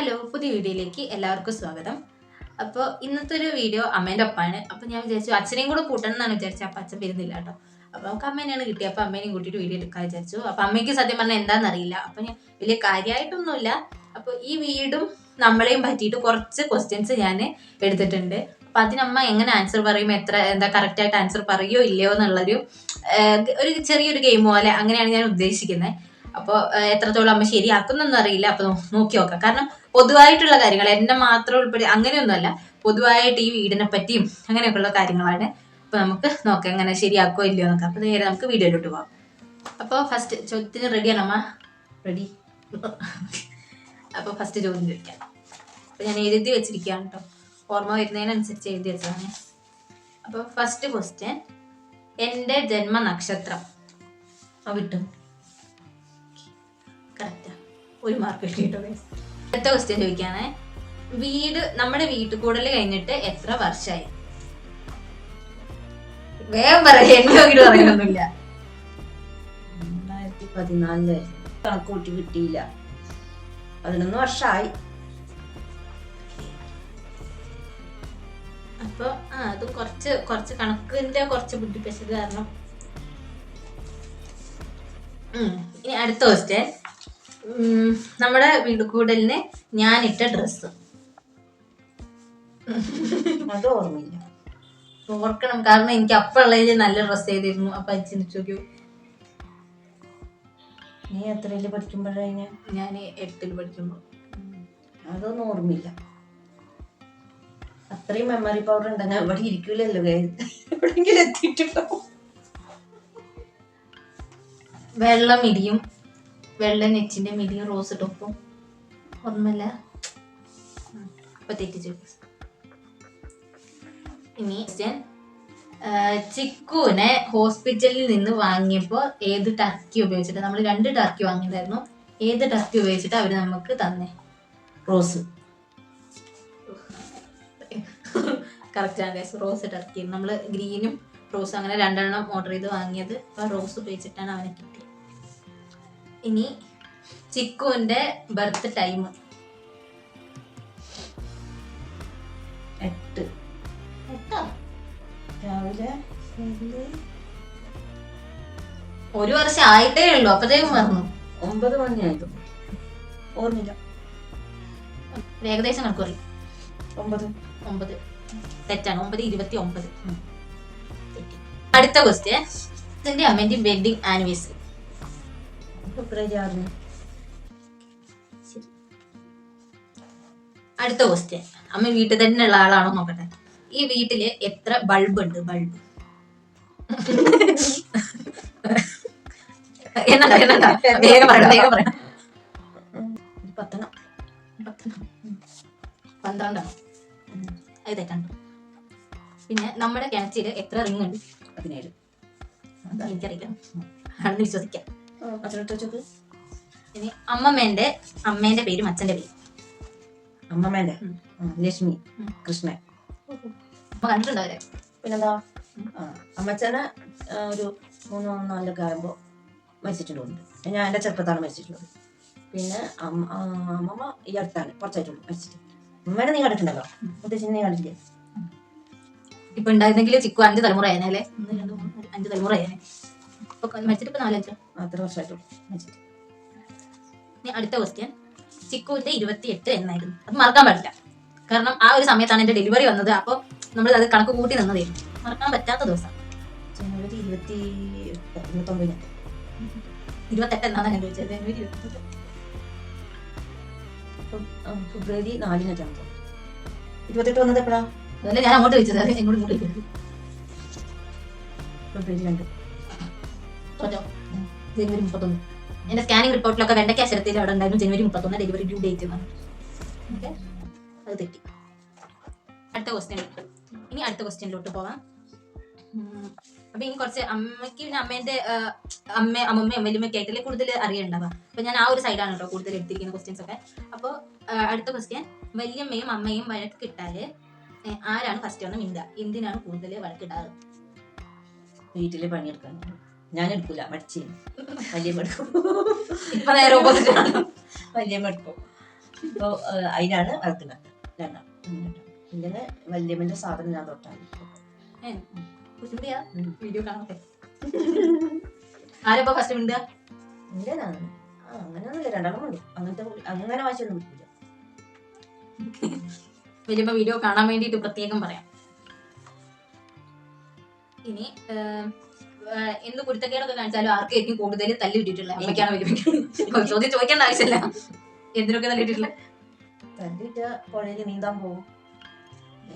Hello പുതിയ വീഡിയോയിലേക്ക് എല്ലാവർക്കും സ്വാഗതം. അപ്പോൾ ഇന്നത്തെ ഒരു വീഡിയോ അമ്മേന്റെ ഒപ്പാണ്. അപ്പോൾ ഞാൻ വിചാരിച്ചു അച്ഛനെയും കൂടെ കൂട്ടണം എന്നാണ് വിചാരിച്ചത്. അപ്പോൾ അച്ഛൻ വരുന്നില്ല കേട്ടോ. അപ്പോൾ നമുക്ക് അമ്മേനെയാണ് കിട്ടിയത് അപ്പോൾ അമ്മേനെയും കൂട്ടിയിട്ട് വീഡിയോ എടുക്കാൻ വിചാരിച്ചു. അപ്പോൾ അമ്മയ്ക്ക് സത്യം പറഞ്ഞാൽ എന്താണെന്ന് അറിയില്ല. അപ്പോൾ ഞാൻ വലിയ കാര്യമായിട്ടൊന്നുമില്ല. അപ്പോൾ ഈ വീടും നമ്മളെയും പറ്റിയിട്ട് കുറച്ച് ക്വസ്റ്റ്യൻസ് ഞാൻ എടുത്തിട്ടുണ്ട്. അപ്പോൾ അതിനമ്മ എങ്ങനെ ആൻസർ പറയും? എത്ര എന്താ കറക്റ്റായിട്ട് ആൻസർ പറയുമോ ഇല്ലയോ എന്നുള്ളൊരു ഒരു ചെറിയൊരു ഗെയിം പോലെ അങ്ങനെയാണ് ഞാൻ ഉദ്ദേശിക്കുന്നത് അപ്പോൾ എത്രത്തോളം അമ്മ ശരിയാക്കുന്നൊന്നും അറിയില്ല. അപ്പോൾ നോക്കി നോക്കാം. കാരണം പൊതുവായിട്ടുള്ള കാര്യങ്ങൾ എന്നെ മാത്രം ഉൾപ്പെടെ അങ്ങനെയൊന്നുമല്ല. പൊതുവായിട്ട് ഈ വീടിനെ പറ്റിയും അങ്ങനെയൊക്കെയുള്ള കാര്യങ്ങളാണ്. അപ്പോൾ നമുക്ക് നോക്കാം എങ്ങനെ ശരിയാക്കോ ഇല്ലയോ നോക്കാം അപ്പോൾ നേരെ നമുക്ക് വീഡിയോയിലോട്ട് പോകാം അപ്പോൾ ഫസ്റ്റ് ചോദ്യത്തിന് റെഡിയാണ് അമ്മ? റെഡി അപ്പോൾ ഫസ്റ്റ് ചോദ്യം ചോദിക്കാം. അപ്പോൾ ഞാൻ എഴുതി വെച്ചിരിക്കുകയാണ് കേട്ടോ ഓർമ്മ വരുന്നതിനനുസരിച്ച് എഴുതി വെച്ചതാണ്. അപ്പോൾ ഫസ്റ്റ് ക്വസ്റ്റ്യൻ എന്റെ ജന്മനക്ഷത്രം. ആ വിട്ടു. ഒരു മാർക്ക് കിട്ടിയിട്ടോ. അടുത്ത ക്വസ്റ്റ്യൻ ചോദിക്കാണേ. വീട് നമ്മുടെ വീട്ടിൽ കഴിഞ്ഞിട്ട് എത്ര വർഷമായി വേഗം പറയാം എന്നെ നോക്കിട്ട് പറയാനൊന്നുമില്ല രണ്ടായിരത്തി പതിനാലിൽ കണക്ക് കൂട്ടി കിട്ടിയില്ല. പതിനൊന്ന് വർഷമായി അപ്പൊ ആ അത് കുറച്ച് കുറച്ച് കണക്കിന്റെ കുറച്ച് ബുദ്ധിപ്പിച്ചത് കാരണം. ഇനി അടുത്ത ക്വസ്റ്റ്യൻ നമ്മുടെ വീടുകൂടലിന് ഞാനിട്ട ഡ്രസ്സ്. അത് ഓർമ്മയില്ല ഓർക്കണം കാരണം എനിക്ക് അപ്പുള്ളതിൽ നല്ല ഡ്രസ്സ് ചെയ്തിരുന്നു. അപ്പൊ അത് ചിന്തിച്ചു നോക്കൂ നീ എത്രയിൽ പഠിക്കുമ്പോഴാണ് ഞാൻ എട്ടിൽ പഠിക്കുമ്പോൾ അതൊന്നും ഓർമ്മയില്ല. അത്രയും മെമ്മറി പവർ ഉണ്ടെങ്കിൽ ഇവിടെ ഇരിക്കൂലല്ലോ guys. എവിടെയെങ്കിലും എത്തിയിട്ടുണ്ടോ? വെള്ളം മിടിയും വെള്ള നെച്ചിന്റെ മിടിയും റോസ് ടോപ്പും ഓർമ്മല്ല ഉം. അപ്പൊ തെറ്റിച്ചു ഇനി ചിക്കുവിനെ ഹോസ്പിറ്റലിൽ നിന്ന് വാങ്ങിയപ്പോൾ ഏത് ടർക്കി ഉപയോഗിച്ചിട്ട്? നമ്മൾ രണ്ട് ടർക്കി വാങ്ങിയിട്ടുണ്ടായിരുന്നു ഏത് ടർക്കി ഉപയോഗിച്ചിട്ട് അവർ നമുക്ക് തന്നെ? റോസ്. കറക്റ്റ് ആണ് guys. Rose turkey. നമ്മൾ ഗ്രീനും റോസും അങ്ങനെ രണ്ടെണ്ണം ഓർഡർ ചെയ്ത് വാങ്ങിയത്. അപ്പൊ റോസ് ഉപയോഗിച്ചിട്ടാണ് അവനെ കിട്ടിയത്. ഇനി ചിക്കുവിന്റെ ബർത്ത് ടൈം എട്ട്. രാവിലെ ഒരു വർഷം ആയിട്ടേ ഉള്ളൂ അപ്പത്തേക്കും മറന്നു. ഒമ്പത് മണിയായിരുന്നു ഓർമ്മയില്ല. ഒരു ഏകദേശം കണക്ക് പറയും. ഒമ്പത്. ഒമ്പത്. തെറ്റാണ് ഒമ്പത് ഇരുപത്തി ഒമ്പത്. അടുത്ത ക്വസ്റ്റ്യൻ ഇതിന്റെ അമ്മേന്റെ വെഡിങ് ആനിവേഴ്സറി ആറിന് അടുത്ത ക്വസ്റ്റ്യൻ അമ്മ വീട്ടിൽ തന്നെ ഉള്ള ആളാണോ നോക്കട്ടെ. ഈ വീട്ടിൽ എത്ര ബൾബ്? ഉണ്ട് ബൾബ് എന്നണ്ട എന്നണ്ട വേഗം പറയണം വേഗം പറയണം ഒരു പത്തെണ്ണം. പത്തെണ്ണം. പന്ത്രണ്ടാണോ അത് തെറ്റാണ്. പിന്നെ നമ്മുടെ കിണറ്റിൽ എത്ര റിങ് ഉണ്ട് പതിനേഴ്. എനിക്കറിയില്ല. ആണെന്ന് വിശ്വസിക്കാം. ഇനി അമ്മമ്മേന്റെ അമ്മേന്റെ പേരും അച്ഛന്റെ പേരും. അമ്മമ്മേന്റെ? ലക്ഷ്മി കൃഷ്ണൻ. അമ്മ കണ്ടിട്ടുണ്ടോ അവരെ പിന്നെന്താ അമ്മച്ചന് ഒരു മൂന്നോ നാലൊക്കെ ആകുമ്പോൾ മരിച്ചിട്ടുണ്ട് ഞാൻ എന്റെ ചെറുപ്പത്താണ് മരിച്ചിട്ടുള്ളത്. പിന്നെ അമ്മമ്മ ഈ അടുത്താണ് കുറച്ചായിട്ടുള്ളൂ മരിച്ചിട്ട്. അമ്മേനെ നീ കണ്ടിട്ടുണ്ടല്ലോ? മുത്തച്ഛനെ നീ കണ്ടിട്ടില്ലേ? ഇപ്പൊ ഉണ്ടായിരുന്നെങ്കിൽ ചിക്കു അഞ്ച് തലമുറ ഒന്ന് രണ്ട് അഞ്ച് തലമുറ ആയനെ മരിച്ചിട്ട് ഇപ്പൊ നാലഞ്ചോ അത്ര വർഷമായിട്ടുള്ളൂ? മരിച്ചിട്ട്. ഇനി അടുത്ത ക്വസ്റ്റ്യൻ ചിക്കുവിന്റെ ഇരുപത്തിയെട്ട് എന്നായിരുന്നു. അത് മറക്കാൻ പാടില്ല. കാരണം ആ ഒരു സമയത്താണ് എന്റെ ഡെലിവറി വന്നത്. അപ്പോൾ നമ്മൾ അത് കണക്ക് കൂട്ടി നിന്നതായിരുന്നു മറക്കാൻ പറ്റാത്ത ദിവസം. ജനുവരി ഇരുപത്തി ഇരുപത്തൊമ്പതിന്. ഇരുപത്തെട്ട് എന്നാണ് ഞാൻ ചോദിച്ചത്. ജനുവരി ഇരുപത്തെട്ട്. ഫെബ്- ആ, ഫെബ്രുവരി നാലിനൊക്കെയാണ് ഇരുപത്തെട്ട് വന്നത് എപ്പോഴാ? അതല്ല ഞാൻ അങ്ങോട്ട് വെച്ചത് ഇങ്ങോട്ട് ഫെബ്രുവരി രണ്ട്. ജനുവരി മുപ്പത്തൊന്ന്. എന്റെ സ്കാനിങ് റിപ്പോർട്ടിലൊക്കെ വെണ്ടയ്ക്ക അക്ഷരത്തിൽ അവിടെ ഉണ്ടായിരുന്നു ജനുവരി മുപ്പത്തൊന്ന് ഡെലിവറി ഡ്യൂ ഡേറ്റ് എന്നാണ് അത് തെറ്റി. അടുത്ത ക്വസ്റ്റ്യൻ ഇനി. അടുത്ത ക്വസ്റ്റ്യനിലോട്ട് പോവാം. അപ്പൊ ഇനി കുറച്ച് അമ്മയ്ക്ക് പിന്നെ അമ്മേന്റെ അമ്മ അമ്മ അമ്മയിലും ഒക്കെ ആയിട്ടല്ലേ കൂടുതൽ അറിയണ്ടാവുക? അപ്പൊ ഞാൻ ആ ഒരു സൈഡാണ് കേട്ടോ കൂടുതൽ എടുത്തിരിക്കുന്ന ക്വസ്റ്റ്യൻസ് ഒക്കെ. അപ്പോൾ അടുത്ത ക്വസ്റ്റ്യൻ വല്യമ്മയും അമ്മയും വഴക്ക് കിട്ടാൽ ഏ, ആരാണ് ഫസ്റ്റ് വന്ന് മിണ്ട? എന്തിനാണ് കൂടുതൽ വഴക്കിടാറ് വീട്ടിൽ പണിയെടുക്കാൻ. ഞാൻ എടുക്കൂല മടിച്ചു. വലിയ എടുക്കും ഇപ്പൊ നേരെ ഓപ്പോസിറ്റ് ആണ് വലിയ എടുക്കും അപ്പൊ അതിനാണ് വളർത്തുന്നത് രണ്ടാം വലിയ വല്യമ്മന്റെ സാധനം ഞാൻ തൊട്ടാണ്. വീഡിയോ കാണട്ടെ. ആരപ്പോ ഫസ്റ്റ് മിണ്ടുക എന്റെ ആ അങ്ങനെയൊന്നുമില്ല. രണ്ടെണ്ണം ഉണ്ട് അങ്ങനത്തെ അങ്ങനെ വാശിയൊന്നും കിട്ടില്ല വരുമ്പോ വീഡിയോ കാണാൻ വേണ്ടിയിട്ട് പ്രത്യേകം പറയാം. ഇനി എന്ത് കുരുത്തക്കേടൊക്കെ കാണിച്ചാലും ആർക്കായിരിക്കും കൂടുതൽ തല്ലി ഇട്ടിട്ടുള്ളത് അമ്മയ്ക്കാണ് വലിയ ചോദ്യം ചോദിക്കേണ്ട ആവശ്യമില്ല. എന്തിനൊക്കെ തല്ലിട്ടിട്ടുള്ള തല്ലിട്ട് പുഴയിൽ നീന്താൻ പോകും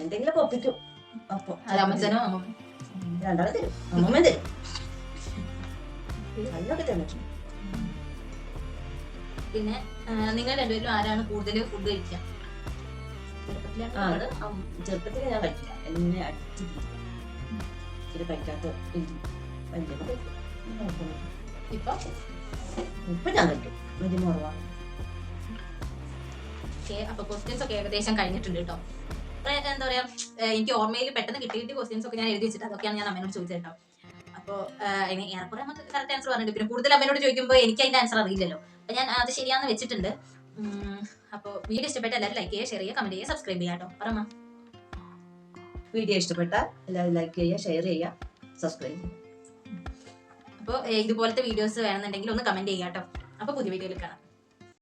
എന്തെങ്കിലും ഒപ്പിക്കും. അപ്പൊ അമ്മച്ചനോ അമ്മമ്മ? രണ്ടാളും തരും. അമ്മമ്മ തരും. അതിനൊക്കെ തന്നിട്ടുണ്ട്. പിന്നെ നിങ്ങൾ രണ്ടുപേരും ആരാണ് കൂടുതൽ ഫുഡ് കഴിക്കുക? ചെറുപ്പത്തിൽ ഞാൻ കഴിക്കില്ല എന്നെ അടിച്ചു കഴിക്കാത്ത കുഴപ്പമൊന്നുമില്ല. ഇപ്പൊ? ഇപ്പൊ ഞാൻ കഴിക്കും വലിയ ഓക്കെ അപ്പൊ ക്വസ്റ്റ്യൻസ് ഒക്കെ ഏകദേശം കഴിഞ്ഞിട്ടുണ്ട് കേട്ടോ എന്താ പറയാ എനിക്ക് ഓർമ്മയിൽ പെട്ടെന്ന് കിട്ടി കിട്ടിയ ക്വസ്റ്റ്യൻസ് ഒക്കെ ഞാൻ എഴുതി വെച്ചിട്ട് അതൊക്കെയാണ് ഞാൻ അമ്മേനോട് ചോദിച്ചത് കേട്ടോ അപ്പോൾ ഏറെക്കുറെ നമുക്ക് കറക്റ്റ് ആൻസർ പറഞ്ഞിട്ടുണ്ട് പിന്നെ കൂടുതൽ അമ്മേനോട് ചോദിക്കുമ്പോൾ എനിക്ക് അതിന്റെ ആൻസർ അറിയില്ലല്ലോ. അപ്പൊ ഞാൻ അത് ശരിയാന്ന് വെച്ചിട്ടുണ്ട്. അപ്പോൾ വീഡിയോ ഇഷ്ടപ്പെട്ട എല്ലാവരും ലൈക്ക് ചെയ്യുക ഷെയർ ചെയ്യുക കമന്റ് ചെയ്യുക സബ്സ്ക്രൈബ് ചെയ്യുക കേട്ടോ പറമ്മ വീഡിയോ ഇഷ്ടപ്പെട്ട എല്ലാവരും ലൈക്ക് ചെയ്യുക ഷെയർ ചെയ്യുക സബ്സ്ക്രൈബ് ചെയ്യുക. അപ്പോൾ ഇതുപോലത്തെ വീഡിയോസ് വേണമെന്നുണ്ടെങ്കിൽ ഒന്ന് കമന്റ് ചെയ്യാം കേട്ടോ അപ്പോൾ പുതിയ വീഡിയോയിൽ കാണാം.